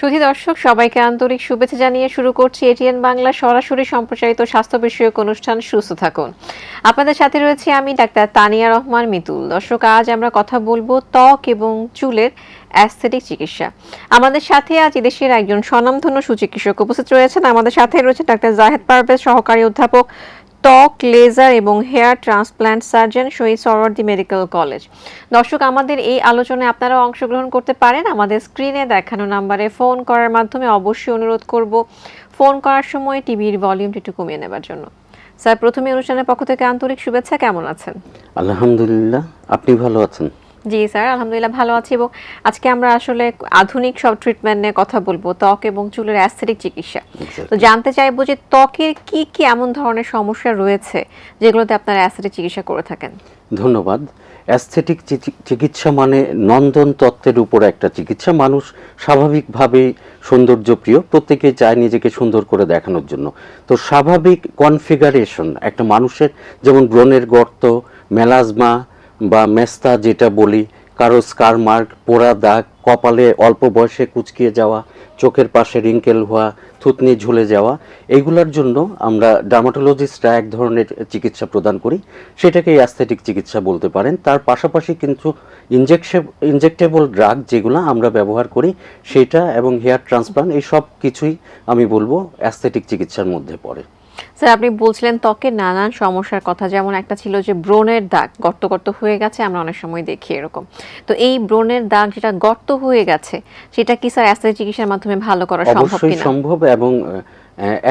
সুধী দর্শক, সবাইকে আন্তরিক শুভেচ্ছা জানিয়ে শুরু করছি এটিএন বাংলা সরাসরি সম্প্রচারিত স্বাস্থ্য বিষয়ক অনুষ্ঠান সুস্থ থাকুন। আপনাদের সাথে রয়েছে আমি ডাক্তার তানিয়া রহমান মিতুল। দর্শক, আজ আমরা কথা বলব ত্বক এবং চুলের অ্যাস্থেটিক চিকিৎসা। আমাদের সাথে আজ দেশের একজন স্বনামধন্য সুচিকিৎসক উপস্থিত রয়েছেন। আমাদের সাথে রয়েছে ডাক্তার জাহেদ পারভেজ, সহকারী অধ্যাপক ত্বক, লেজার এবং hair transplant surgeon, Shahid Suhrawardy medical college. দর্শক, আমাদের এই আলোচনায় আপনারা অংশগ্রহণ করতে পারেন। আমাদের স্ক্রিনে দেখানো নাম্বারে ফোন করার মাধ্যমে অবশ্যই অনুরোধ করব ফোন করার সময় টিভির ভলিউমটি একটু কমিয়ে নেবার জন্য। স্যার, প্রথমে অনুষ্ঠানের পক্ষ থেকে আন্তরিক শুভেচ্ছা। কেমন আছেন? আলহামদুলিল্লাহ। আপনি ভালো আছেন? জি স্যার আলহামদুলিল্লাহ ভালো আছি এবং আজকে আমরা আসলে আধুনিক সব ট্রিটমেন্ট নিয়ে কথা বলব ত্বক এবং চুলের অ্যাস্থেটিক চিকিৎসা। তো জানতে চাইব যে ত্বকের কি কি এমন ধরনের সমস্যা রয়েছে যেগুলোতে আপনারা অ্যাস্থেটিক চিকিৎসা করে থাকেন? ধন্যবাদ। অ্যাস্থেটিক চিকিৎসা মানে নন্দন তত্ত্বের উপর একটা চিকিৎসা। মানুষ স্বাভাবিকভাবেই সৌন্দর্যপ্রিয় প্রত্যেকে চায় নিজেকে সুন্দর করে দেখানোর জন্য। তো স্বাভাবিক কনফিগারেশন একটা মানুষের যেমন ব্রণের গর্ত মেলাজমা বা মেস্তা যেটা বলি, কারও স্কার মার্ক, পোড়া দাগ, কপালে অল্প বয়সে কুচকিয়ে যাওয়া, চোখের পাশে রিঙ্কেল হওয়া, থুতনি ঝুলে যাওয়া এইগুলোর জন্য আমরা ডার্মাটোলজিস্টরা এক ধরনের চিকিৎসা প্রদান করি। সেটাকে অ্যাস্থেটিক চিকিৎসা বলতে পারেন। তার পাশাপাশি কিন্তু ইনজেকশন ইনজেক্টেবল ড্রাগ যেগুলো আমরা ব্যবহার করি, সেটা এবং হেয়ার ট্রান্সপ্লান্ট এই সব কিছুই আমি বলব অ্যাস্থেটিক চিকিৎসার মধ্যে পড়ে। স্যার আপনি বলছিলেন ত্বকে নানান সমস্যার কথা যেমন একটা ছিল যে ব্রণের দাগ গর্ত গর্ত হয়ে গেছে আমরা অনেক সময় দেখি এরকম। তো এই ব্রণের দাগ যেটা গর্ত হয়ে গেছে সেটা কি স্যার অ্যাসিড চিকিৎসার মাধ্যমে ভালো করা সম্ভব অবশ্যই কিনা? সম্ভব এবং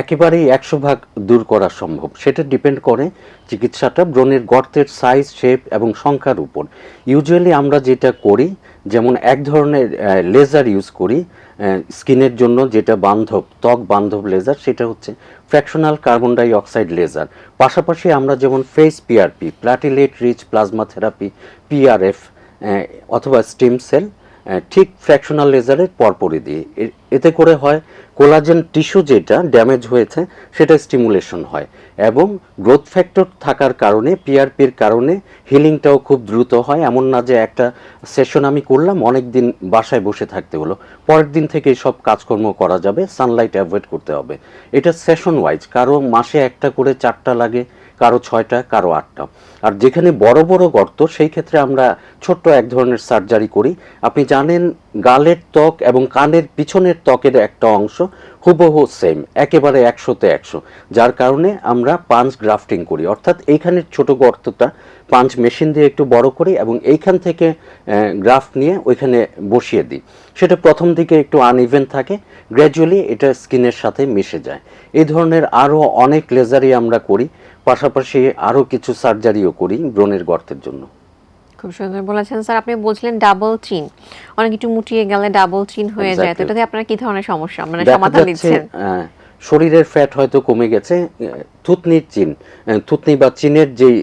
একেবারেই একশো ভাগ দূর করা সম্ভব। সেটা ডিপেন্ড করে চিকিৎসাটা ব্রণের গর্তের সাইজ শেপ এবং সংখ্যার উপর। ইউজুয়ালি আমরা যেটা করি, যেমন এক ধরনের লেজার ইউজ করি স্কিনের জন্য যেটা বান্ধব, ত্বক বান্ধব লেজার সেটা হচ্ছে fractional carbon dioxide laser পাশাপাশি আমরা যেমন face PRP platelet rich plasma therapy PRF অথবা স্টিম সেল ঠিক ফ্র্যাকশনাল লেজারের পরপরই দিই। এতে করে হয় কোলাজেন টিস্যু যেটা ড্যামেজ হয়েছে, সেটা স্টিমুলেশন হয় এবং গ্রোথ ফ্যাক্টর থাকার কারণে, পিআরপির কারণে হিলিংটাও খুব দ্রুত হয়। এমন না যে একটা সেশন আমি করলাম অনেক দিন বাসায় বসে থাকতে হলো। পরের দিন থেকে সব কাজকর্ম করা যাবে, সানলাইট অ্যাভয়েড করতে হবে। এটা সেশন ওয়াইজ কারও মাসে একটা করে চারটা লাগে কারও ছয়টা, কারও আটটা। আর যেখানে বড় বড় গর্ত, সেই ক্ষেত্রে আমরা ছোট্ট এক ধরনের সার্জারি করি। আপনি জানেন, গালের ত্বক এবং কানের পিছনের ত্বকের একটা অংশ হুবহু সেম একেবারে একশোতে একশো। যার কারণে আমরা পাঞ্চ গ্রাফটিং করি। অর্থাৎ এইখানের ছোট গর্তটা পাঞ্চ মেশিন দিয়ে একটু বড় করি এবং এইখান থেকে গ্রাফট নিয়ে ওইখানে বসিয়ে দিই। সেটা প্রথম দিকে একটু আনইভেন থাকে গ্র্যাজুয়ালি এটা স্কিনের সাথে মিশে যায়। এই ধরনের আরও অনেক লেজারই আমরা করি। পাশাপাশি আরও কিছু সার্জারিও করি ব্রণের গর্তের জন্য। খুব সুন্দর বলেছেন স্যার। আপনি বলছিলেন ডাবল চিন। অনেক একটু মুটিয়ে গেলে ডাবল চিন হয়ে যায়। তো এটাতে আপনারা কি ধরনের সমস্যা? মানে সমাধান দিচ্ছেন? শরীরের ফ্যাট হয়তো কমে গেছে। থুতনির চিন থুতনি বা চিনের যেই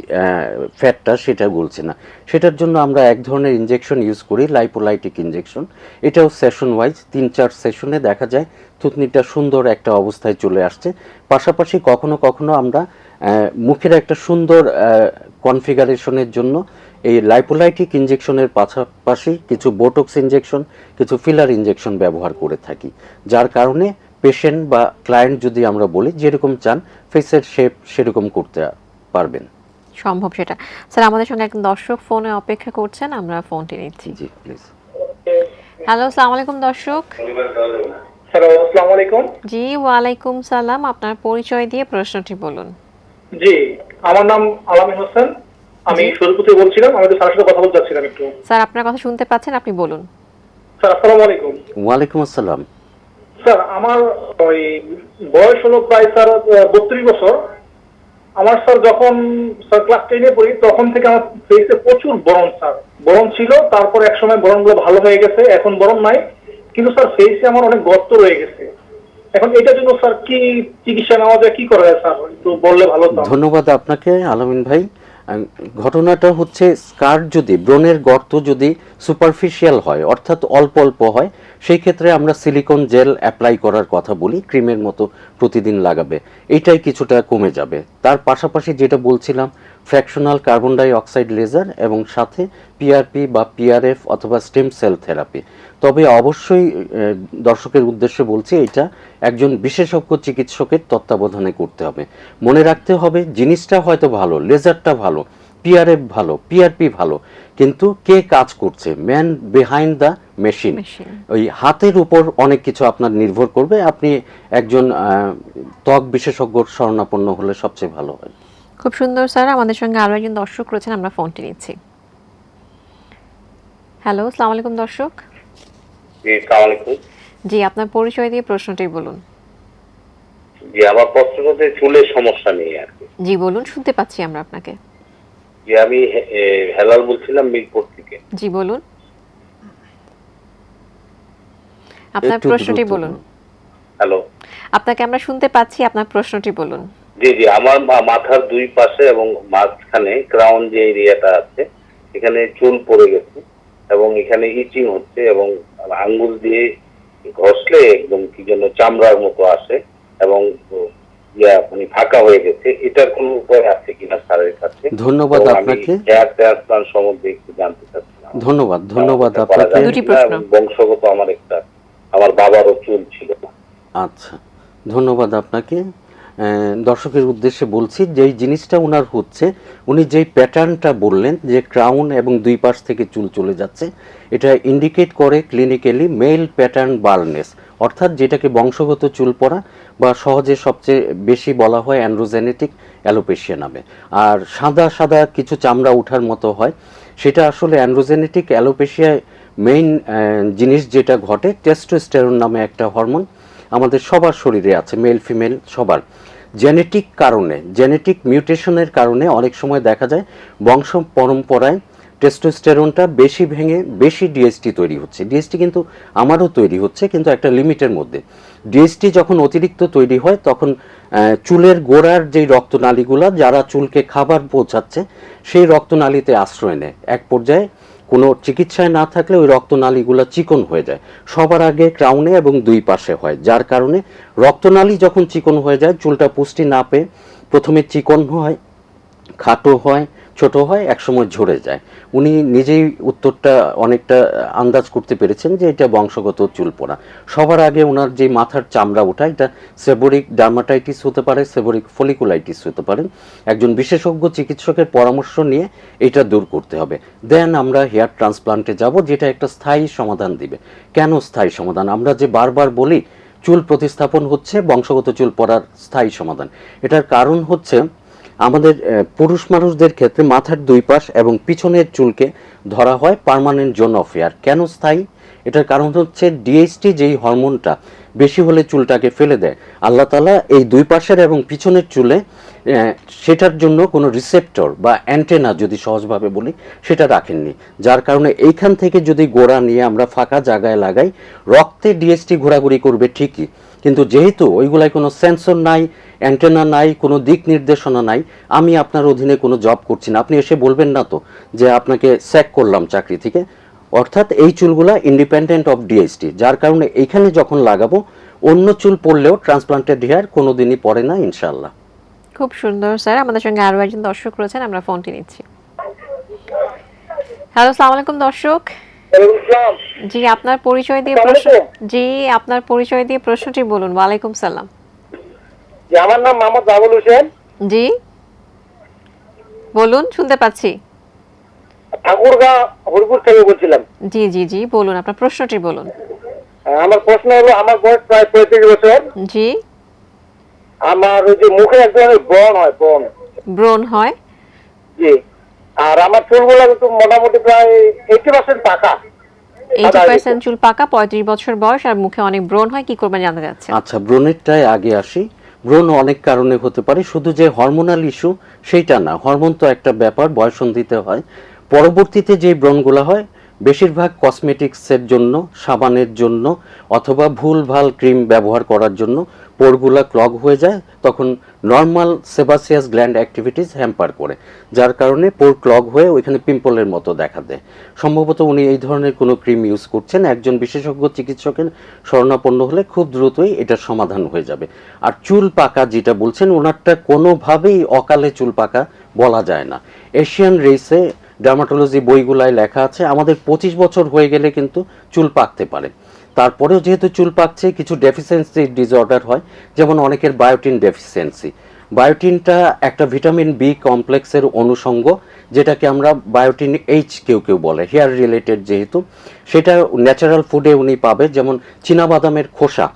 ফ্যাটটা সেটা গলছে না। সেটার জন্য আমরা এক ধরনের ইনজেকশন ইউজ করি লাইপোলাইটিক ইনজেকশন এটাও সেশন ওয়াইজ তিন চার সেশনে দেখা যায় থুতনিটা সুন্দর একটা অবস্থায় চলে আসছে। পাশাপাশি কখনো কখনো আমরা মুখের একটা সুন্দর কনফিগারেশনের জন্য এই লাইপোলাইটিক ইঞ্জেকশনের পাশাপাশি কিছু বোটক্স ইঞ্জেকশন কিছু ফিলার ইঞ্জেকশন ব্যবহার করে থাকি। যার কারণে পেশেন্ট বা ক্লায়েন্ট যদি আমরা বলি যেরকম চান ফেসের শেপ সেরকম করতে পারবেন। সম্ভব সেটা। স্যার আমাদের সঙ্গে একজন দর্শক ফোনে অপেক্ষা করছেন আমরা ফোনটি নিচ্ছি। জি প্লিজ হ্যালো আসসালামু আলাইকুম দর্শক। হ্যালো আসসালামু আলাইকুম। জি ওয়ালাইকুম সালাম। আপনার পরিচয় দিয়ে প্রশ্নটি বলুন। জি আমার নাম আলামিন হোসেন। আমি সুরপুর থেকে বলছিলাম আমি তো স্যারের সাথে কথা বলতে চাচ্ছিলাম একটু। স্যার আপনার কথা শুনতে পাচ্ছেন আপনি বলুন। স্যার আসসালামু আলাইকুম। ওয়ালাইকুম আসসালাম। স্যার আমার ওই বয়স হলো প্রায় স্যার বত্রিশ বছর। আমার স্যার যখন স্যার ক্লাস টেনে পড়ি তখন থেকে আমার ফেসে প্রচুর বরণ স্যার। বরণ ছিল তারপর এক সময় বরণগুলো ভালো হয়ে গেছে এখন বরণ নাই। কিন্তু স্যার ফেসে আমার অনেক গর্ত রয়ে গেছে। এখন এটার জন্য স্যার কি চিকিৎসা নেওয়া যায়, কি করা যায় স্যার? একটু বললে ভালো ধন্যবাদ আপনাকে, আলামিন ভাই। ঘটনাটা হচ্ছে স্কার যদি, ব্রণের গর্ত যদি সুপারফিশিয়াল হয়, অর্থাৎ অল্প অল্প হয়, সেই ক্ষেত্রে আমরা সিলিকন জেল অ্যাপ্লাই করার কথা বলি, ক্রিমের মতো প্রতিদিন লাগাবে। এটাই কিছুটা কমে যাবে। তার পাশাপাশি যেটা বলছিলাম fractional carbon dioxide laser এবং সাথে পিআরপি বা পিআরএফ অথবা স্টেম সেল থেরাপি তবে অবশ্যই দর্শকের উদ্দেশ্যে বলছি এটা একজন বিশেষজ্ঞ চিকিৎসকের তত্ত্বাবধানে করতে হবে। মনে রাখতে হবে জিনিসটা হয়তো ভালো লেজারটা ভালো পিআরএফ ভালো পিআরপি ভালো কিন্তু কে কাজ করছে? Man behind the machine. ওই হাতের উপর অনেক কিছু আপনার নির্ভর করবে আপনি একজন ত্বক বিশেষজ্ঞর শরণাপন্ন হলে সবচেয়ে ভালো হয়। খুব সুন্দর স্যার। আমাদের সঙ্গে আরও একজন দর্শক রয়েছেন আমরা ফোনটি নিচ্ছি। হ্যালো আসসালামু আলাইকুম দর্শক। জি জি আপনার পরিচয় দিয়ে প্রশ্নটি বলুন। জি আমার প্রশ্ন হচ্ছে চুলের সমস্যা নেই আর কি। জি বলুন শুনতে পাচ্ছি আমরা আপনাকে। যে আমি হেলাল বলছিলাম মিরপুর থেকে। জি বলুন। আপনার প্রশ্নটি বলুন। হ্যালো। আপনাকে আমরা শুনতে পাচ্ছি আপনার প্রশ্নটি বলুন। জি জি আমার মা- মাথার দুই পাশে এবং মাঝখানে ক্রাউন যে এরিয়াটা আছে এখানে চুল পড়ে গেছে এবং এখানে ইচিং হচ্ছে এবং আঙ্গুল দিয়ে ঘষলে একদম কি যেন চামড়ার মতো আসে এবং ইয়া মানে ফাঁকা হয়ে গেছে। এটার কোনো উপায় আছে কিনা স্যারের কাছে? ধন্যবাদ আপনাকে। সম্বন্ধে একটু জানতে চাচ্ছিলাম। ধন্যবাদ ধন্যবাদ আপনাকে। দুটি প্রশ্ন। বংশগত আমার একটা আমার বাবারও চুল ছিল আচ্ছা ধন্যবাদ আপনাকে। দর্শকের উদ্দেশ্যে বলছি, যেই জিনিসটা ওনার হচ্ছে, উনি যেই প্যাটার্নটা বললেন, যে ক্রাউন এবং দুই পাশ থেকে চুল চলে যাচ্ছে, এটা ইন্ডিকেট করে ক্লিনিক্যালি মেল প্যাটার্ন বার্নেস, অর্থাৎ যেটাকে বংশগত চুল পড়া বা সহজে সবচেয়ে বেশি বলা হয় অ্যান্ড্রোজেনেটিক অ্যালোপেশিয়া নামে। আর সাদা সাদা কিছু চামড়া ওঠার মতো হয়, সেটা আসলে অ্যান্ড্রোজেনেটিক অ্যালোপেশিয়ায় মেইন জিনিস যেটা ঘটে, টেস্টোস্টেরন নামে একটা হরমোন আমাদের সবার শরীরে আছে মেল ফিমেল সবার। জেনেটিক কারণে জেনেটিক মিউটেশনের কারণে অনেক সময় দেখা যায় বংশ পরম্পরায় টেস্টোস্টেরনটা বেশি ভেঙে বেশি ডিএসটি তৈরি হচ্ছে। ডিএসটি কিন্তু আমারও তৈরি হচ্ছে, কিন্তু একটা লিমিটের মধ্যে। ডিএসটি যখন অতিরিক্ত তৈরি হয়, তখন চুলের গোড়ার যেই রক্তনালীগুলো, যারা চুলকে খাবার পৌঁছাচ্ছে, সেই রক্তনালীতে আশ্রয় নেয়। এক পর্যায়ে কোনো চিকিৎসায় না থাকলে ওই রক্তনালীগুলো চিকন হয়ে যায়। সবার আগে ক্রাউনে এবং দুই পাশে হয়, যার কারণে রক্তনালী যখন চিকন হয়ে যায়, চুলটা পুষ্টি না পেয়ে প্রথমে চিকন হয়, খাটো হয় ছোট হয়, একসময় ঝরে যায়। উনি নিজেই উত্তরটা অনেকটা আন্দাজ করতে পেরেছেন যে এটা বংশগত চুল পড়া সবার আগে ওনার যে মাথার চামড়া ওঠা, এটা সেবোরিক ডার্মাটাইটিস হতে পারে, সেবোরিক ফলিকুলাইটিস হতে পারে। একজন বিশেষজ্ঞ চিকিৎসকের পরামর্শ নিয়ে এটা দূর করতে হবে। দেন আমরা হেয়ার ট্রান্সপ্লান্টে যাব, যেটা একটা স্থায়ী সমাধান দিবে। কেন স্থায়ী সমাধান? আমরা যে বারবার বলি, চুল প্রতিস্থাপন হচ্ছে বংশগত চুল পড়ার স্থায়ী সমাধান। এটার কারণ হচ্ছে আমাদের পুরুষ মানুষদের ক্ষেত্রে মাথার দুই পাশ এবং পিছনের চুলকে ধরা হয় পার্মানেন্ট জোন অফ হেয়ার কেন স্থায়ী? এটার কারণ হচ্ছে ডিএসটি যেই হরমোনটা বেশি হলে চুলটাকে ফেলে দেয়। আল্লাহ তালা এই দুই পাশের এবং পিছনের চুলে সেটার জন্য কোনো রিসেপ্টর বা অ্যান্টেনা যদি সহজভাবে বলি, সেটা রাখেননি। যার কারণে এইখান থেকে যদি গোড়া নিয়ে আমরা ফাঁকা জায়গায় লাগাই, রক্তে ডিএসটি ঘোরাঘুরি করবে ঠিকই। কিন্তু যেহেতু ওইগুলাই কোনো সেন্সর নাই অ্যান্টেনা নাই, কোনো দিক নির্দেশনা নাই, আমি আপনার অধীনে কোনো জব করছি না। আপনি এসে বলবেন না তো যে আপনাকে স্যাক করলাম চাকরি থেকে। অর্থাৎ এই চুলগুলা ইন্ডিপেন্ডেন্ট অফ ডিএসটি যার কারণে এইখানে যখন লাগাবো, অন্য চুল পড়লেও ট্রান্সপ্লান্টেড হেয়ার কোনো দিনই পড়ে না ইনশাল্লাহ খুব সুন্দর, স্যার। আমাদের সঙ্গে আরও একজন দর্শক রয়েছেন, আমরা ফোনটি নিচ্ছি। হ্যালো আসসালামু আলাইকুম দর্শক। জি আপনার পরিচয় দিয়ে প্রশ্ন জি আপনার পরিচয় দিয়ে প্রশ্নটি বলুন। ওয়ালাইকুম সালাম। যে আমার নাম মোহাম্মদ বাবুল হোসেন। জি। বলুন শুনতে পাচ্ছি। ঠাকুরগাঁ হরিপুর থেকে বলছিলাম। জি জি জি বলুন আপনার প্রশ্নটি বলুন। আমার প্রশ্ন হলো আমার বয়স প্রায় পঁয়ত্রিশ বছর। জি। আমার ওই যে মুখে এক ধরনের ব্রণ হয় ব্রণ ব্রণ হয়। জি। আর আমার চুলগুলো কিন্তু মোটামুটি প্রায় এইটি পার্সেন্ট পাকা। এইটি পার্সেন্ট চুল পাকা পঁয়ত্রিশ বছর বয়স আর মুখে অনেক ব্রণ হয় কি করবেন জানতে চাচ্ছে আচ্ছা ব্রণেরটায় আগে আসি। ব্রণ অনেক কারণে হতে পারে শুধু যে হরমোনাল ইস্যু সেইটা না। হরমোন তো একটা ব্যাপার বয়সন্ধিতে হয়। পরবর্তীতে যে ব্রণগুলো হয় বেশিরভাগ কসমেটিক্সের জন্য সাবানের জন্য অথবা ভুলভাল ক্রিম ব্যবহার করার জন্য পোরগুলা ক্লগ হয়ে যায়, তখন normal sebaceous gland activities hamper করে, যার কারণে পোর ক্লগ হয়ে ওইখানে পিম্পলের মতো দেখা দেয়। সম্ভবত উনি এই ধরনের কোনো ক্রিম ইউজ করছেন, একজন বিশেষজ্ঞ চিকিৎসকের শরণাপন্ন হলে খুব দ্রুতই এটার সমাধান হয়ে যাবে। আর চুল পাকা যেটা বলছেন, ওনারটা কোনোভাবেই অকালে চুল পাকা বলা যায় না। এশিয়ান রেসে ডার্মাটোলজি বইগুলায় লেখা আছে, আমাদের পঁচিশ বছর হয়ে গেলে কিন্তু চুল পাকতে পারে। তারপরেও যেহেতু চুল পাকছে, কিছু ডেফিসিয়েন্সি ডিসঅর্ডার হয়, যেমন অনেকের বায়োটিন ডেফিসিয়েন্সি বায়োটিনটা একটা ভিটামিন বি কমপ্লেক্সের অনুষঙ্গ, যেটাকে আমরা বায়োটিন এইচ কেউ কেউ বলে হেয়ার রিলেটেড যেহেতু। সেটা ন্যাচারাল ফুডে উনি পাবে, যেমন চীনাবাদামের খোসা।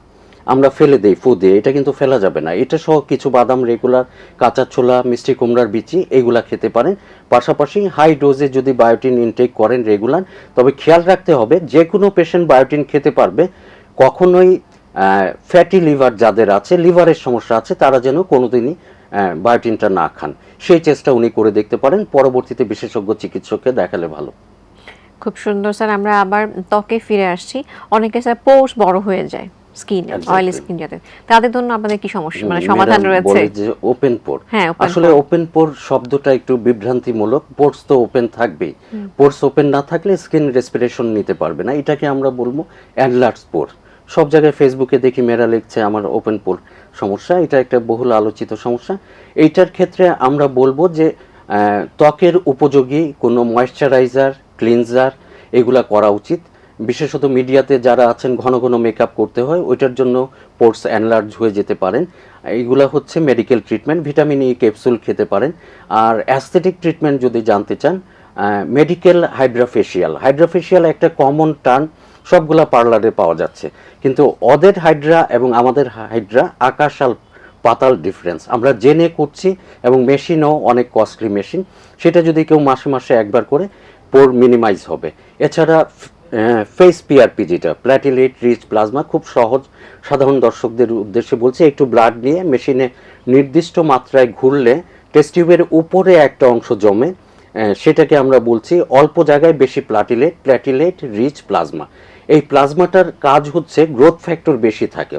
আমরা ফেলে দেই, ফু দিয়ে, এটা কিন্তু ফেলা যাবে না। এটা সহ কিছু বাদাম রেগুলার কাঁচা ছোলা, মিষ্টি কুমড়ার বিচি, এগুলা খেতে পারেন। পাশাপাশি হাই ডোজে যদি বায়োটিন ইনটেক করেন রেগুলার তবে খেয়াল রাখতে হবে যে কোনো পেশেন্ট বায়োটিন খেতে পারবে, কখনোই ফ্যাটি লিভার যাদের আছে লিভারের সমস্যা আছে, তারা যেন কোনোদিনই বায়োটিনটা না খান। সেই চেষ্টা উনি করে দেখতে পারেন, পরবর্তীতে বিশেষজ্ঞ চিকিৎসককে দেখালে ভালো। খুব সুন্দর, স্যার। আমরা আবার ত্বকে ফিরে আসছি। অনেকে, স্যার পোর্স বড় হয়ে যায়। স্কিন. অয়েলি স্কিন যাদের তাদের জন্য আপনাদের কি সমস্যা? মানে সমাধান রয়েছে? যে ওপেন পোর হ্যাঁ, আসলে ওপেন পোর শব্দটা একটু বিভ্রান্তিমূলক। পোর্স তো ওপেন থাকবেই। পোর্স ওপেন না থাকলে স্কিন রেসপিরেশন নিতে পারবে না। এটাকে আমরা বলব অ্যানলার্জ পোর সব জায়গায় ফেসবুকে দেখি মেয়েরা লিখছে আমার ওপেন পোর সমস্যা। এটা একটা বহুল আলোচিত সমস্যা। এইটার ক্ষেত্রে আমরা বলব যে ত্বকের উপযোগী কোনো ময়েশ্চারাইজার ক্লিনজার এগুলা করা উচিত। বিশেষত মিডিয়াতে যারা আছেন, ঘন ঘন মেকআপ করতে হয়, ওইটার জন্য পোর্স অ্যানলার্জ হয়ে যেতে পারেন। এইগুলা হচ্ছে medical treatment vitamin E capsule খেতে পারেন। আর অ্যাস্থেটিক ট্রিটমেন্ট যদি জানতে চান মেডিকেল হাইড্রাফেশিয়াল হাইড্রাফেশিয়াল একটা কমন টার্ম সবগুলা পার্লারে পাওয়া যাচ্ছে। কিন্তু ওদের হাইড্রা এবং আমাদের হাইড্রা আকাশাল পাতাল ডিফারেন্স আমরা জেনে করছি এবং মেশিনও অনেক কস্টলি মেশিন সেটা যদি কেউ মাসে মাসে একবার করে পোর মিনিমাইজ হবে। এছাড়া ফেস পিআরপি যেটা প্ল্যাটিলেট রিচ প্লাজমা খুব সহজ। সাধারণ দর্শকদের উদ্দেশ্যে বলছি, একটু ব্লাড নিয়ে মেশিনে নির্দিষ্ট মাত্রায় ঘুরলে টেস্ট টিউবের উপরে একটা অংশ জমে সেটাকে আমরা বলছি অল্প জায়গায় বেশি প্লাটিলেট প্ল্যাটিলেট রিচ প্লাজমা এই প্লাজমাটার কাজ হচ্ছে গ্রোথ ফ্যাক্টর বেশি থাকে।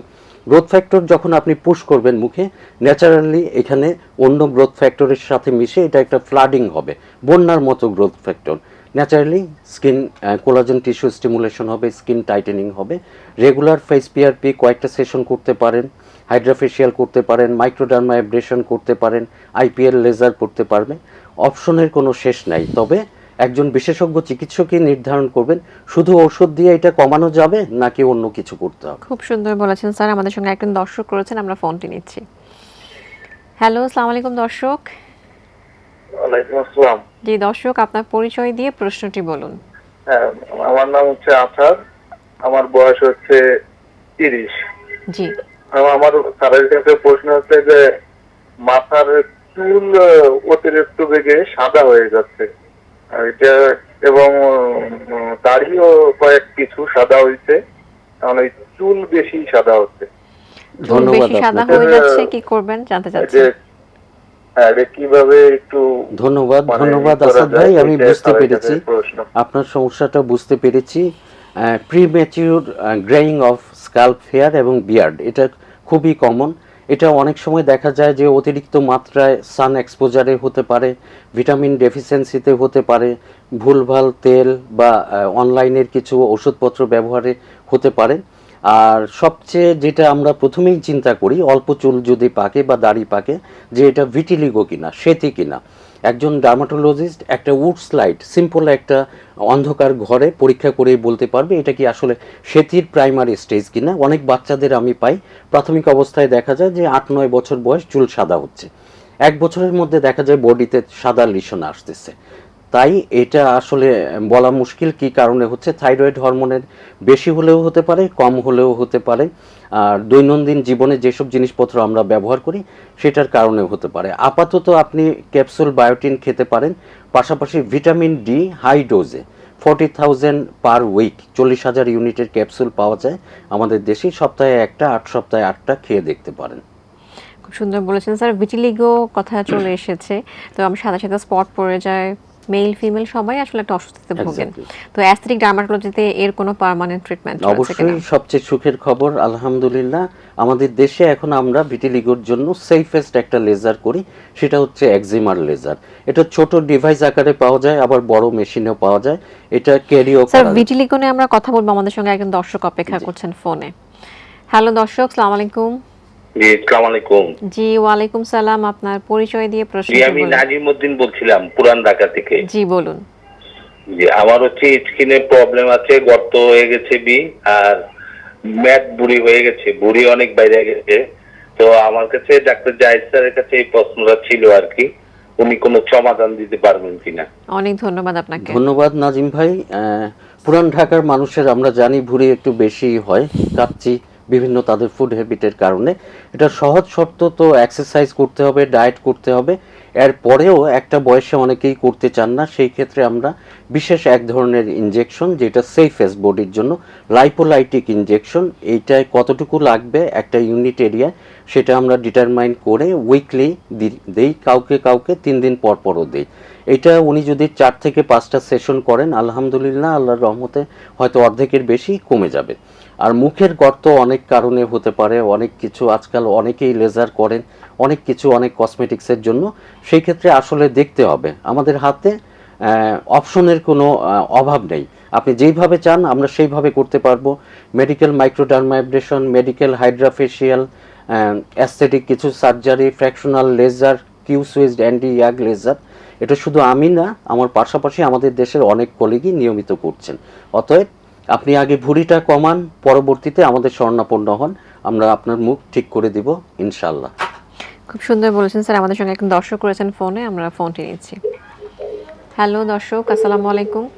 গ্রোথ ফ্যাক্টর যখন আপনি পুশ করবেন মুখে ন্যাচারালি এখানে অন্য গ্রোথ ফ্যাক্টরের সাথে মিশে এটা একটা ফ্লাডিং হবে। বন্যার মতো growth factor naturally skin collagen tissue stimulation হবে স্কিন টাইটেনিং হবে। রেগুলার ফেস পিআরপি কয়েকটা সেশন করতে পারেন হাইড্রাফেশিয়াল করতে পারেন মাইক্রোডার্মা অ্যাব্রেশন করতে পারেন আইপিএল লেজার করতে পারবেন। অপশনের কোনো শেষ নাই। তবে একজন বিশেষজ্ঞ চিকিৎসকই নির্ধারণ করবেন, শুধু ওষুধ দিয়ে এটা কমানো যাবে নাকি অন্য কিছু করতে হবে। খুব সুন্দর বলেছেন স্যার। আমাদের সঙ্গে একজন দর্শক রয়েছেন, আমরা ফোনটি নিচ্ছি। হ্যালো আসসালামু আলাইকুম দর্শক। ওয়ালাইকুম আসসালাম। জি দর্শক আপনার পরিচয় দিয়ে প্রশ্নটি বলুন। হ্যাঁ আমার নাম হচ্ছে আসাদ আমার বয়স হচ্ছে তিরিশ। জি। আমার স্যারের কাছে প্রশ্ন হচ্ছে যে মাথার চুল অতিরিক্ত বেগে সাদা হয়ে যাচ্ছে। আর এটা এবং দাড়িও কয়েক কিছু সাদা হয়েছে। এই চুল বেশি সাদা হচ্ছে। চুল ধন্যবাদ বেশি সাদা হয়ে যাচ্ছে কি করবেন? জানতে চাচ্ছি যে হ্যাঁ, এটা কীভাবে একটু ধন্যবাদ মানে ধন্যবাদ আসাদ ভাই আমি বুঝতে পেরেছি। আপনার সমস্যাটা বুঝতে পেরেছি। Premature greying of scalp hair এবং বিয়ার্ড এটা খুবই কমন এটা অনেক সময় দেখা যায় যে অতিরিক্ত মাত্রায় সান এক্সপোজারে হতে পারে ভিটামিন ডেফিসিয়েন্সিতে হতে পারে ভুলভাল তেল বা অনলাইনের কিছু ওষুধপত্র ব্যবহারে হতে পারে। আর সবচেয়ে যেটা আমরা প্রথমেই চিন্তা করি, অল্প চুল যদি পাকে বা দাড়ি পাকে, যে এটা ভিটিলিগো কিনা, সেতি কিনা। একজন ডার্মাটোলজিস্ট একটা উড স্লাইড সিম্পল একটা অন্ধকার ঘরে পরীক্ষা করে বলতে পারবে এটা কি আসলে সেতির প্রাইমারি স্টেজ কিনা। অনেক বাচ্চাদের আমি পাই, প্রাথমিক অবস্থায় দেখা যায় যে আট নয় বছর বয়স চুল সাদা হচ্ছে। এক বছরের মধ্যে দেখা যায় বডিতে সাদা লিশন আসতেছে। তাই এটা আসলে বলা মুশকিল কি কারণে হচ্ছে? থাইরয়েড হরমোনের বেশি হলেও হতে পারে, কম হলেও হতে পারে। আর দৈনন্দিন জীবনে যেসব জিনিসপত্র আমরা ব্যবহার করি, সেটার কারণেও হতে পারে। আপাতত আপনি ক্যাপসুল বায়োটিন খেতে পারেন, পাশাপাশি ভিটামিন ডি হাই ডোজে। ফর্টি থাউজেন্ড পার উইক, চল্লিশ হাজার ইউনিটের ক্যাপসুল পাওয়া যায় আমাদের দেশে। সপ্তাহে একটা, আট সপ্তাহে আটটা খেয়ে দেখতে পারেন। খুব সুন্দর বলেছেন স্যার। ভিটিলিগো কথা চলে এসেছে। তো আমি সাদা সাদা স্পট পড়ে যায় মেল ফিমেল সবাই আসলে একটা অসুস্থতে ভোগেন। তো অ্যাস্থেটিক ডার্মাটোলজিতে এর কোনো পার্মানেন্ট ট্রিটমেন্ট কিনা? অবশ্যই সবচেয়ে সুখের খবর আলহামদুলিল্লাহ আমাদের দেশে এখন আমরা ভিটিলিগোর জন্য সেফেস্ট একটা লেজার করি সেটা হচ্ছে একজিমার লেজার এটা ছোট ডিভাইস আকারে পাওয়া যায় আবার বড় মেশিনেও পাওয়া যায়। এটা ক্যারিও স্যার। ভিটিলিগো নিয়ে আমরা কথা বলব আমাদের সঙ্গে একজন দর্শক অপেক্ষা করছেন ফোনে। হ্যালো দর্শক সালাম আসসালামু আলাইকুম। জি ওয়ালাইকুম সালাম আপনার পরিচয় দিয়ে প্রশ্ন আমি নাজিম বলছিলাম পুরান ঢাকা থেকে। জি বলুন। জি আমার হচ্ছে স্কিনে প্রবলেম আছে গর্ত হয়ে গেছে বি আর ম্যাট বুড়ি হয়ে গেছে বুড়ি অনেক বাইরে গেছে। তো আমার কাছে ডাক্তার জাহিদ স্যারের কাছে এই প্রশ্নটা ছিল আর কি উনি কোনো সমাধান দিতে পারবেন কিনা। অনেক ধন্যবাদ আপনাকে। ধন্যবাদ নাজিম ভাই। আহ, পুরান ঢাকার মানুষের আমরা জানি ভুঁড়ি একটু বেশি হয় কাচ্চি। বিভিন্ন তাদের ফুড হ্যাবিটের কারণে। এটা সহজ শর্ত তো এক্সারসাইজ করতে হবে ডায়েট করতে হবে। এর পরেও একটা বয়সে অনেকেই করতে চান না, সেই ক্ষেত্রে আমরা বিশেষ এক ধরনের ইনজেকশন যেটা সেফেস্ট বডির জন্য লাইপোলাইটিক ইনজেকশন এইটায় কতটুকু লাগবে একটা ইউনিট এরিয়া সেটা আমরা ডিটারমাইন করে উইকলি দেই, কাউকে কাউকে তিন দিন পর পরও দেই। এটা উনি যদি চার থেকে পাঁচটা সেশন করেন, আলহামদুলিল্লাহ, আল্লাহর রহমতে হয়তো অর্ধেকের বেশি কমে যাবে। আর মুখের গর্ত অনেক কারণে হতে পারে, অনেক কিছু আজকাল অনেকেই লেজার করেন, অনেক কিছু, অনেক কসমেটিক্সের জন্য। সেই ক্ষেত্রে আসলে দেখতে হবে। আমাদের হাতে অপশনের কোনো অভাব নেই। আপনি যেইভাবে চান, আমরা সেইভাবে করতে পারব। Medical microdermabrasion medical hydrafacial aesthetic কিছু surgery fractional laser Q switched ND YAG laser এটা শুধু আমি না, আমার পাশাপাশি আমাদের দেশের অনেক কলিগই নিয়মিত করছেন। অতএব আপনি আগে ভুঁড়িটা কমান পরবর্তীতে আমাদের স্বর্ণাপন্ন হন। আমরা আপনার মুখ ঠিক করে দিব ইনশাল্লাহ খুব সুন্দর বলেছেন স্যার আমাদের সঙ্গে একজন দর্শক করেছেন ফোনে আমরা ফোনটি নিচ্ছি। হ্যালো দর্শক আসসালামু আলাইকুম।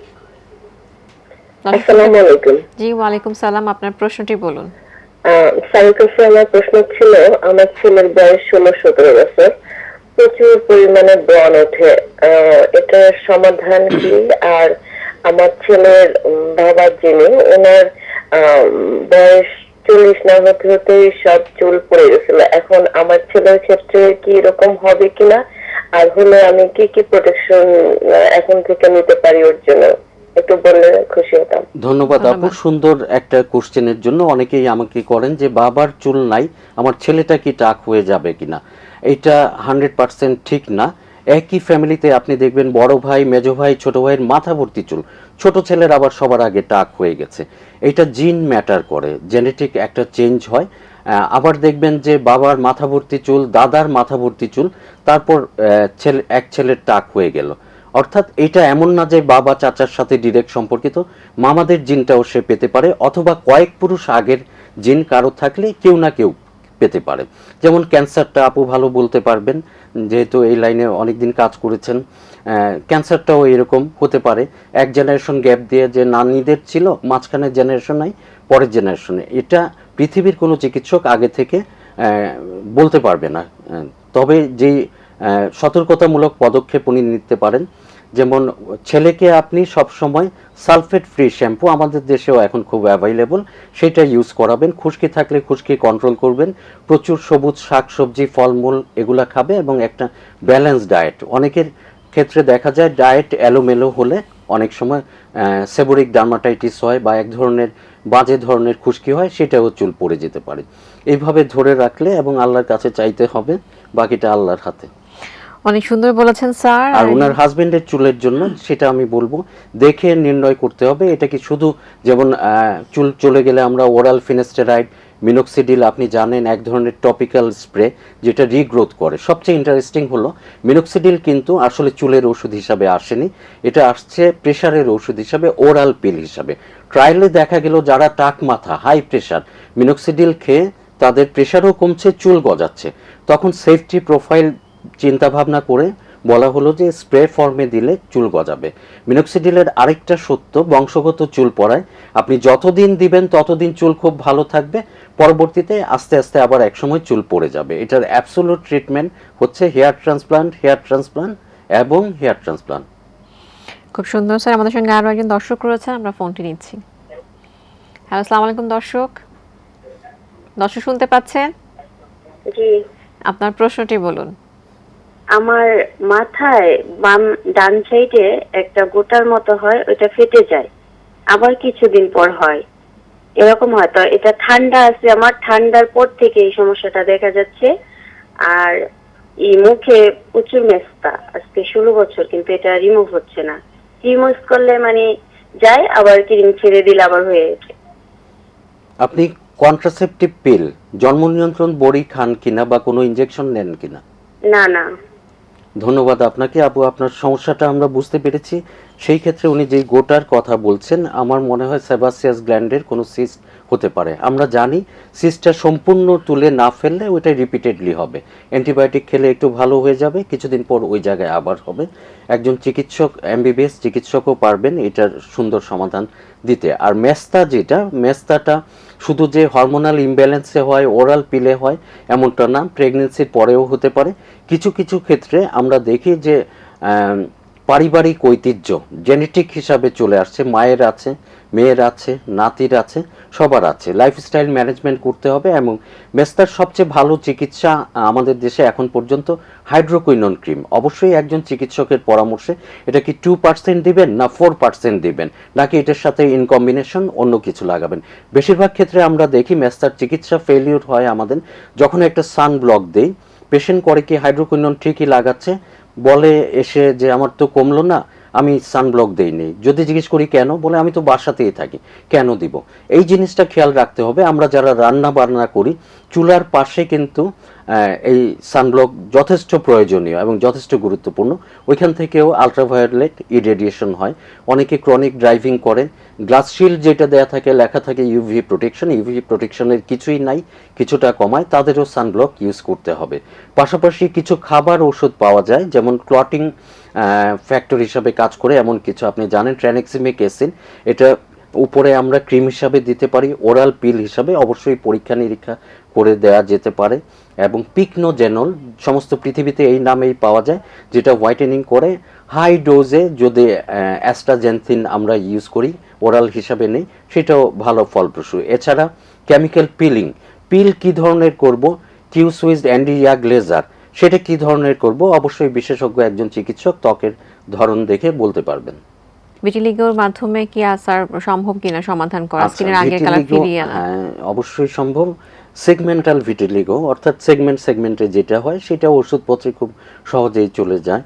আসসালামু আলাইকুম। জি ওয়ালাইকুম সালাম আপনার প্রশ্নটি বলুন। আহ, স্যারের আমার প্রশ্ন ছিল আমার ছেলের বয়স ষোলো সতেরো বছর। প্রচুর পরিমাণে ব্রণ ওঠে। আহ, এটার সমাধান কি? আর আমার ছেলের বাবা যিনি ওনার আহ, বয়স চল্লিশ না হতে হতেই সব চুল পড়ে গেছিল। এখন আমার ছেলের ক্ষেত্রে কি এরকম হবে কিনা? আর হলে আমি কি কি প্রোটেকশন এখন থেকে নিতে পারি ওর জন্য? একটু বললে খুশি হতাম। ধন্যবাদ আপু। সুন্দর একটা কোশ্চেনের জন্য অনেকেই আমাকে করেন যে বাবার চুল নাই আমার ছেলেটা কি টাক হয়ে যাবে কিনা? এটা হান্ড্রেড পার্সেন্ট ঠিক না। একই ফ্যামিলিতে আপনি দেখবেন বড় ভাই, মেজো ভাই, ছোট ভাইয়ের মাথা ভর্তি চুল। ছোট ছেলের আবার সবার আগে টাক হয়ে গেছে। এটা জিন ম্যাটার করে, জেনেটিক একটা চেঞ্জ হয়। আবার দেখবেন যে বাবার মাথা ভর্তি চুল, দাদার মাথা ভর্তি চুল, তারপর ছেলে, এক ছেলের টাক হয়ে গেল। অর্থাৎ এটা এমন না যে বাবা চাচার সাথে ডিরেক্ট সম্পর্কিত, মামাদের জিনটাও সে পেতে পারে, অথবা কয়েক পুরুষ আগের জিন কারও থাকলে কেউ না কেউ পেতে পারে। যেমন ক্যান্সারটা আপু ভালো বলতে পারবেন যেহেতু এই লাইনে অনেকদিন কাজ করেছেন ক্যান্সারটাও এরকম হতে পারে। এক জেনারেশন গ্যাপ দিয়ে যে নানিদের ছিল মাঝখানের জেনারেশন নাই, পরের জেনারেশনে এটা পৃথিবীর কোনো চিকিৎসক আগে থেকে বলতে পারবে না। তবে যে সতর্কতামূলক পদক্ষেপ উনি নিতে পারেন যেমন ছেলেকে আপনি সব সময় সালফেট ফ্রি শ্যাম্পু, আমাদের দেশেও এখন খুব অ্যাভেলেবল সেটা ইউজ করাবেন। খুশকি থাকলে খুশকি কন্ট্রোল করবেন। প্রচুর সবুজ শাক শাকসবজি ফলমূল এগুলা খাবে এবং একটা ব্যালেন্স ডায়েট অনেকের ক্ষেত্রে দেখা যায় ডায়েট এলোমেলো হলে অনেক সময় সেবোরিক ডার্মাটাইটিস হয় বা এক ধরনের বাজে ধরনের খুশকি হয়, সেটাও চুল পড়ে যেতে পারে। এইভাবে ধরে রাখলে এবং আল্লাহর কাছে চাইতে হবে, বাকিটা আল্লাহর হাতে। অনেক সুন্দর বলেছেন স্যার আর ওনার হাজবেন্ডের চুলের জন্য সেটা আমি বলব দেখে নির্ণয় করতে হবে এটা কি শুধু যেমন চুল চলে গেলে আমরা ওরাল ফিনেস্টেরাইড মিনোক্সিডিল আপনি জানেন এক ধরনের টপিক্যাল স্প্রে যেটা রিগ্রোথ করে। সবচেয়ে ইন্টারেস্টিং হলো মিনোক্সিডিল কিন্তু আসলে চুলের ওষুধ হিসাবে আসেনি এটা আসছে প্রেশারের ওষুধ হিসাবে ওরাল পিল হিসাবে। ট্রায়ালে দেখা গেল যারা টাক মাথা হাই প্রেশার মিনোক্সিডিল খেয়ে তাদের প্রেশারও কমছে চুল গজাচ্ছে। তখন সেফটি প্রোফাইল চিন্তা ভাবনা করে বলা হলো যে স্প্রে ফর্মে দিলে চুল গজাবে। মিনোক্সিডিলের আরেকটা সত্য বংশগত চুল পড়ায়। আপনি যতদিন দিবেন ততদিন চুল খুব ভালো থাকবে। পরবর্তীতে আস্তে আস্তে আবার একসময় চুল পড়ে যাবে। এটার অ্যাবসোলুট ট্রিটমেন্ট হচ্ছে হেয়ার ট্রান্সপ্লান্ট হেয়ার ট্রান্সপ্লান্ট এবং হেয়ার ট্রান্সপ্লান্ট খুব সুন্দর স্যার। আমাদের সঙ্গে আরও একজন দর্শক রয়েছেন আমরা ফোনটি নিচ্ছি। হ্যালো আসসালামু আলাইকুম দর্শক। দর্শক শুনতে পাচ্ছেন? জি। আপনার প্রশ্নটি বলুন। আমার মাথায় বাম ডান সাইডে একটা গোটার মতো হয় ওটা ফেটে যায়। আবার কিছুদিন পর হয়। এরকম হয়। তো এটা ঠান্ডা আছে আমার ঠান্ডার পর থেকে এই সমস্যাটা দেখা যাচ্ছে। আর এই মুখে প্রচুর মেস্তা। আজকে ষোলো বছর কিন্তু এটা রিমুভ হচ্ছে না। রিমুভ করলে মানে যায় আবার ক্রিম ছেড়ে দিলে আবার হয়ে ওঠে। আপনি কন্ট্রাসেপটিভ পিল জন্ম নিয়ন্ত্রণ বড়ি খান কিনা বা কোনো ইনজেকশন নেন কিনা? না না। ধন্যবাদ আপনাকে। আপু, আপনার সমস্যাটা আমরা বুঝতে পেরেছি। সেই ক্ষেত্রে উনি যেই গোটার কথা বলছেন, আমার মনে হয় সেবাসিয়াস গ্ল্যান্ডের কোনো সিস্ট হতে পারে। আমরা জানি সিস্টটা সম্পূর্ণ তুলে না ফেললে ওইটা রিপিটেডলি হবে। অ্যান্টিবায়োটিক খেলে একটু ভালো হয়ে যাবে, কিছুদিন পর ওই জায়গায় আবার হবে। একজন চিকিৎসক, এমবিবিএস চিকিৎসকও পারবেন এটার সুন্দর সমাধান দিতে। আর মেস্তা যেটা, মেস্তাটা শুধু যে হরমোনাল ইমব্যালেন্সে হয় ওরাল পিলে হয়, এমনটা না প্রেগনেন্সির পরেও হতে পারে। কিছু কিছু ক্ষেত্রে আমরা দেখি যে পারিবারিক ঐতিহ্য জেনেটিক হিসাবে চলে আসছে, মায়ের আছে, মেয়ের আছে, নাতির আছে, সবার আছে। লাইফস্টাইল ম্যানেজমেন্ট করতে হবে এবং মেস্তার সবচেয়ে ভালো চিকিৎসা আমাদের দেশে এখন পর্যন্ত হাইড্রোকুইনন ক্রিম অবশ্যই একজন চিকিৎসকের পরামর্শে এটা কি টু পার্সেন্ট দিবেন না ফোর পার্সেন্ট দিবেন, নাকি এটার সাথে ইন কম্বিনেশন অন্য কিছু লাগাবেন। বেশিরভাগ ক্ষেত্রে আমরা দেখি মেস্তার চিকিৎসা ফেলিওর হয় আমাদের। যখন একটা সান ব্লক দেই পেশেন্ট করে কি হাইড্রোকুইনন ঠিকই লাগাচ্ছে বলে এসে যে আমার তো কমলো না, আমি সানব্লক দেইনি। যদি জিজ্ঞেস করি, কেন? বলে, আমি তো বাসাতেই থাকি। কেন দিব? এই জিনিসটা খেয়াল রাখতে হবে। আমরা যারা রান্না বান্না করি, চুলার পাশে কিন্তু এই সানব্লক যথেষ্ট প্রয়োজনীয় এবং যথেষ্ট গুরুত্বপূর্ণ। ওইখান থেকেও আলট্রাভায়োলেট ইরেডিয়েশন হয়। অনেকে ক্রনিক ড্রাইভিং করেন গ্লাস শিল্ড যেটা দেয়া থাকে, লেখা থাকে ইউভি প্রোটেকশন ইউভি প্রোটেকশনের কিছুই নাই, কিছুটা কমায়। তাদেরও সানব্লক ইউজ করতে হবে। পাশাপাশি কিছু খাবার ওষুধ পাওয়া যায়, যেমন ক্লটিং ফ্যাক্টর হিসাবে কাজ করে। এমন কিছু আপনি জানেন ট্র্যানেক্সিমিক এসিন এটা উপরে আমরা ক্রিম হিসাবে দিতে পারি ওরাল পিল হিসাবে। অবশ্যই পরীক্ষা নিরীক্ষা করে দেওয়া যেতে পারে। এবং পিকনোজেনল সমস্ত পৃথিবীতে এই নামেই পাওয়া যায় যেটা হোয়াইটেনিং করে হাই ডোজে যদি অ্যাস্ট্রাজেনথিন আমরা ইউজ করি ওরাল হিসাবে নেই সেটাও ভালো ফলপ্রসূ। এছাড়া কেমিক্যাল পিলিং পিল কি ধরনের করব? কিউ সুইজ অ্যান্ডিয়া গ্লেজার সেটা কি ধরনের করব? অবশ্যই বিশেষজ্ঞ একজন চিকিৎসক ত্বকের ধরন দেখে বলতে পারবেন। ভিটিলিগোর মাধ্যমে কি আসার সম্ভব কিনা সমাধান করা? আচ্ছা, স্কিনের আগের কালার ফিরিয়ে আনা। হ্যাঁ, অবশ্যই সম্ভব। সেগমেন্টাল ভিটিলিগো অর্থাৎ সেগমেন্ট সেগমেন্টে যেটা হয়, সেটা ওষুধপত্রে খুব সহজেই চলে যায়।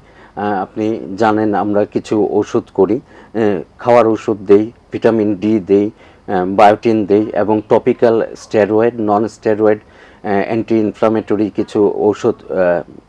আপনি জানেন আমরা কিছু ওষুধ করি খাওয়ার ওষুধ দেই, ভিটামিন ডি দেই বায়োটিন দেই এবং topical steroid non steroid anti inflammatory কিছু ওষুধ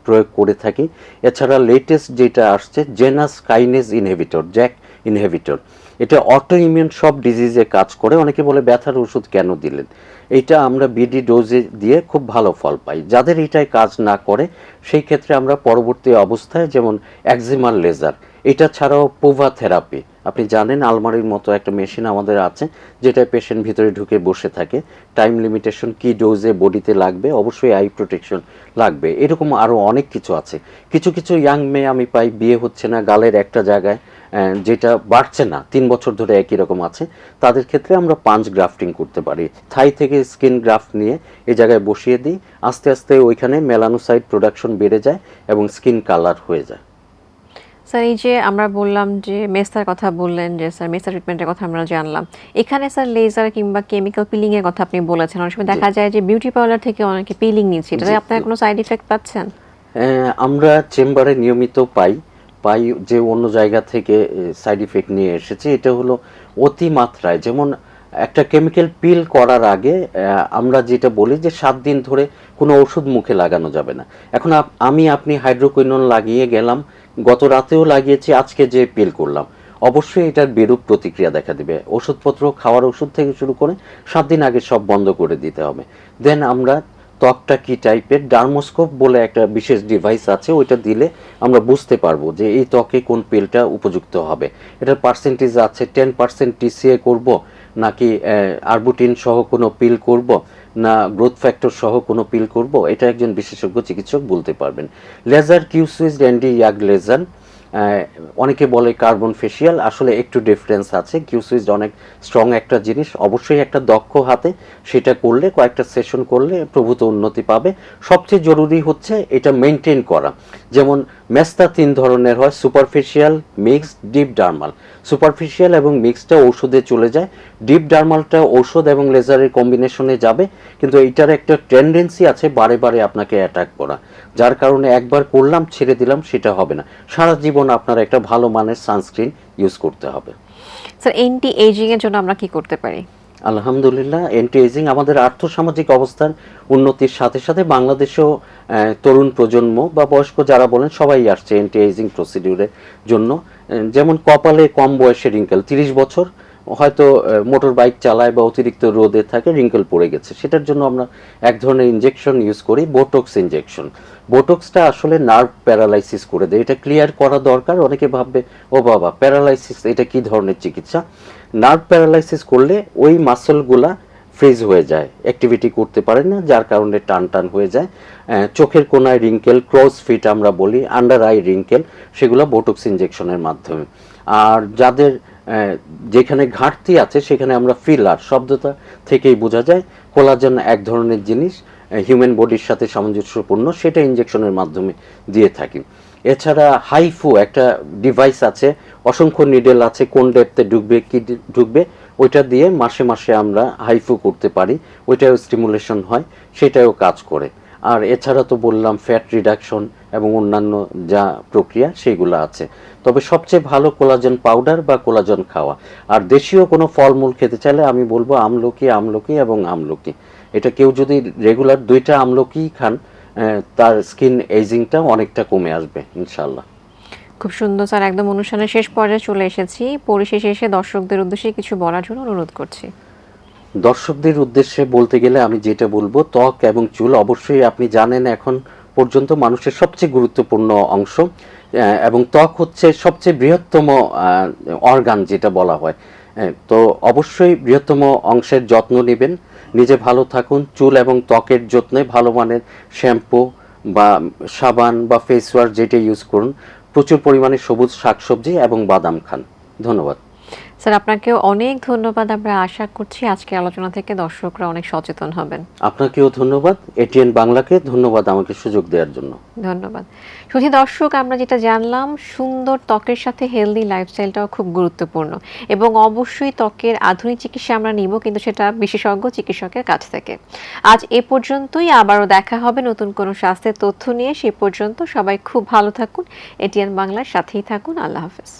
প্রয়োগ করে থাকি। এছাড়া লেটেস্ট যেটা আসছে Janus kinase inhibitor JAK inhibitor এটা অটো ইমিউন সব ডিজিজে কাজ করে। অনেকে বলে, ব্যথার ওষুধ কেন দিলেন? এটা আমরা বিডি ডোজে দিয়ে খুব ভালো ফল পাই। যাদের এটাই কাজ না করে, সেই ক্ষেত্রে আমরা পরবর্তী অবস্থায় যেমন একজিমাল লেজার এটা ছাড়াও পোভা থেরাপি আপনি জানেন আলমারির মতো একটা মেশিন আমাদের আছে, যেটা পেশেন্ট ভিতরে ঢুকে বসে থাকে। টাইম লিমিটেশন কি ডোজে বডিতে লাগবে? অবশ্যই আই প্রোটেকশন লাগবে। এরকম আরও অনেক কিছু আছে। কিছু কিছু ইয়াং মেয়ে আমি পাই, বিয়ে হচ্ছে না, গালের একটা জায়গায় যেটা বাড়ছে না, তিন বছর ধরে একই রকম আছে। তাদের ক্ষেত্রে আমরা পাঞ্চ গ্রাফটিং করতে পারি। থাই থেকে স্কিন গ্রাফট নিয়ে এ জায়গায় বসিয়ে দিই। আস্তে আস্তে ওইখানে মেলানোসাইড প্রোডাকশন বেড়ে যায় এবং স্কিন কালার হয়ে যায়। স্যার এই যে আমরা বললাম যে মেস্তার কথা বললেন যে স্যার মেস্তার ট্রিটমেন্টের কথা আমরা জানলাম। এখানে স্যার লেজার কিংবা কেমিক্যাল পিলিং এর কথা আপনি বলেছেন। অনেক সময় দেখা যায় যে বিউটি পার্লার থেকে অনেকে পিলিং নিচ্ছে। এটাতে জি, আপনার কোনো সাইড ইফেক্ট পাচ্ছেন? আমরা চেম্বারে নিয়মিত পাই। পাই যে অন্য জায়গা থেকে সাইড ইফেক্ট নিয়ে এসেছে। এটা হলো অতিমাত্রায়। যেমন একটা কেমিক্যাল পিল করার আগে আমরা যেটা বলি যে সাত দিন ধরে কোনো ওষুধ মুখে লাগানো যাবে না। এখন আমি আপনি হাইড্রোকুইনন লাগিয়ে গেলাম। গত রাতেও লাগিয়েছি, আজকে যে পিল করলাম। অবশ্যই এটার বিরূপ প্রতিক্রিয়া দেখা দিবে। ওষুধপত্র, খাওয়ার ওষুধ থেকে শুরু করে সাত দিন আগে সব বন্ধ করে দিতে হবে। দেন আমরা ত্বকটা কি টাইপের ডার্মোস্কোপ বলে একটা বিশেষ ডিভাইস আছে, ওইটা দিলে আমরা বুঝতে পারব যে এই ত্বকে কোন পিলটা উপযুক্ত হবে। এটার পার্সেন্টেজ আছে টেন পার্সেন্ট টিসিএ করব। নাকি আরবুটিন সহ কোনো পিল করব, না গ্রোথ ফ্যাক্টর সহ কোনো পিল করব? এটা একজন বিশেষজ্ঞ চিকিৎসক বলতে পারবেন। Laser Q switch ND YAG laser অনেকে বলে কার্বন ফেসিয়াল আসলে একটু ডিফারেন্স আছে। কিউ সুইচ অনেক স্ট্রং একটা জিনিস, অবশ্যই একটা দক্ষ হাতে সেটা করলে, কয়েকটা সেশন করলে প্রভূত উন্নতি পাবে। সবচেয়ে জরুরি হচ্ছে এটা মেনটেন করা। যেমন মেস্তা তিন ধরনের হয় superficial mixed deep dermal superficial এবং মিক্সডটা ওষুধে চলে যায়। ডিপ ডার্মালটা ওষুধ এবং লেজারের কম্বিনেশনে যাবে কিন্তু এইটার একটা টেন্ডেন্সি আছে বারে বারে আপনাকে অ্যাটাক করা। যার কারণে একবার করলাম ছেড়ে দিলাম সেটা হবে না। সারা জীবন আপনার একটা ভালো মানের সানস্ক্রিন ইউজ করতে হবে। স্যার এন্টি এজিং এর জন্য আমরা কি করতে পারি? আলহামদুলিল্লাহ এন্টি এজিং আমাদের আর্থসামাজিক অবস্থার উন্নতির সাথে সাথে বাংলাদেশেও তরুণ প্রজন্ম বা বয়স্ক যারা বলেন সবাই আসছে এন্টি এজিং প্রসিডিউরের জন্য। যেমন কপালে কম বয়সে রিঙ্কেল, তিরিশ বছর, হয়তো মোটর বাইক চালায় বা অতিরিক্ত রোদে থাকে, রিঙ্কেল পড়ে গেছে। সেটার জন্য আমরা এক ধরনের ইঞ্জেকশন ইউজ করি বোটক্স ইঞ্জেকশন বোটক্সটা আসলে নার্ভ প্যারালাইসিস করে দেয়। এটা ক্লিয়ার করা দরকার, অনেকে ভাববে, ও বাবা প্যারালাইসিস এটা কি ধরনের চিকিৎসা? নার্ভ প্যারালাইসিস করলে ওই মাসলগুলা ফ্রিজ হয়ে যায়। অ্যাক্টিভিটি করতে পারে না, যার কারণে টান টান হয়ে যায়। চোখের কোনায় রিঙ্কেল ক্রস ফিট আমরা বলি আন্ডার আই রিঙ্কেল সেগুলো বোটক্স ইনজেকশনের মাধ্যমে। আর যাদের যেখানে ঘাটতি আছে, সেখানে আমরা ফিলার শব্দটা থেকেই বোঝা যায়। কোলাজেন এক ধরনের জিনিস হিউম্যান বডির সাথে সামঞ্জস্যপূর্ণ, সেটা ইনজেকশনের মাধ্যমে দিয়ে থাকি। এছাড়া হাইফু একটা ডিভাইস আছে, অসংখ্য নিডেল আছে, কোন ডেপতে ঢুকবে, কি ঢুকবে ওইটা দিয়ে মাসে মাসে আমরা হাইফু করতে পারি, ওইটাও স্টিমুলেশন হয়, সেটাও কাজ করে। আর এছাড়া তো বললাম ফ্যাট রিডাকশন এবং অন্যান্য যা প্রক্রিয়া, সেগুলো আছে। তবে সবচেয়ে ভালো কোলাজেন পাউডার বা কোলাজেন খাওয়া। আর দেশীয় কোনো ফলমূল খেতে চাইলে আমি বলব আমলকি আমলকি এবং আমলকি। এটা কেউ যদি রেগুলার দুইটা আমলকি খান তার স্কিন এজিংটা অনেকটা কমে আসবে ইনশাল্লাহ খুব সুন্দর স্যার, একদম অনুষ্ঠানের শেষ পর্যায়ে চলে এসেছি। পরিশেষে এসে দর্শকদের উদ্দেশ্যে কিছু বলার জন্য অনুরোধ করছি। দর্শকদের উদ্দেশ্যে বলতে গেলে আমি যেটা বলব, ত্বক এবং চুল অবশ্যই আপনি জানেন এখন পর্যন্ত মানুষের সবচেয়ে গুরুত্বপূর্ণ অংশ। এবং ত্বক হচ্ছে সবচেয়ে বৃহত্তম অর্গান যেটা বলা হয়। তো অবশ্যই বৃহত্তম অংশের যত্ন নেবেন। নিজে ভালো থাকুন, চুল এবং ত্বকের যত্নে ভালো মানের শ্যাম্পু বা সাবান বা ফেস ওয়াশ যেটা ইউজ করুন। প্রচুর পরিমাণে সবুজ শাকসবজি এবং বাদাম খান। ধন্যবাদ। স্যার আপনাকেও অনেক ধন্যবাদ। আমরা আশা করছি আজকে আলোচনা থেকে দর্শকরা অনেক সচেতন হবেন। আপনাকেও ধন্যবাদ। এটিএন বাংলাকে ধন্যবাদ আমাকে সুযোগ দেওয়ার জন্য। ধন্যবাদ। শুধু দর্শক আমরা যেটা জানলাম সুন্দর ত্বকের সাথে হেলদি লাইফস্টাইলটাও খুব গুরুত্বপূর্ণ এবং অবশ্যই ত্বকের আধুনিক চিকিৎসা আমরা নিব কিন্তু সেটা বিশেষজ্ঞ চিকিৎসকের কাছ থেকে। আজ এ পর্যন্তই আবারও দেখা হবে নতুন কোনো স্বাস্থ্যের তথ্য নিয়ে। সে পর্যন্ত সবাই খুব ভালো থাকুন। এটিএন বাংলার সাথেই থাকুন। আল্লাহ হাফেজ।